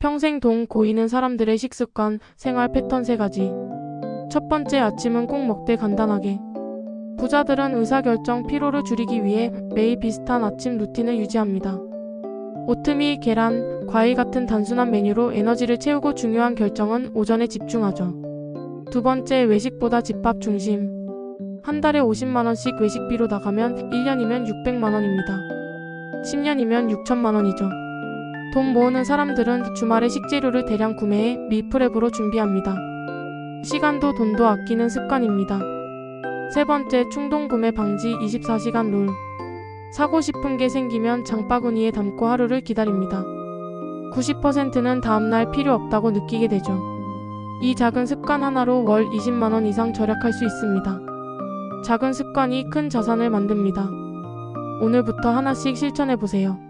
평생 돈 고이는 사람들의 식습관, 생활 패턴 세 가지. 첫 번째 아침은 꼭 먹되 간단하게. 부자들은 의사결정 피로를 줄이기 위해 매일 비슷한 아침 루틴을 유지합니다. 오트밀, 계란, 과일 같은 단순한 메뉴로 에너지를 채우고 중요한 결정은 오전에 집중하죠. 두 번째 외식보다 집밥 중심. 한 달에 50만원씩 외식비로 나가면 1년이면 600만원입니다. 10년이면 6천만원이죠. 돈 모으는 사람들은 주말에 식재료를 대량 구매해 밀프렙으로 준비합니다. 시간도 돈도 아끼는 습관입니다. 세 번째 충동 구매 방지 24시간 룰. 사고 싶은 게 생기면 장바구니에 담고 하루를 기다립니다. 90%는 다음날 필요 없다고 느끼게 되죠. 이 작은 습관 하나로 월 20만원 이상 절약할 수 있습니다. 작은 습관이 큰 자산을 만듭니다. 오늘부터 하나씩 실천해 보세요.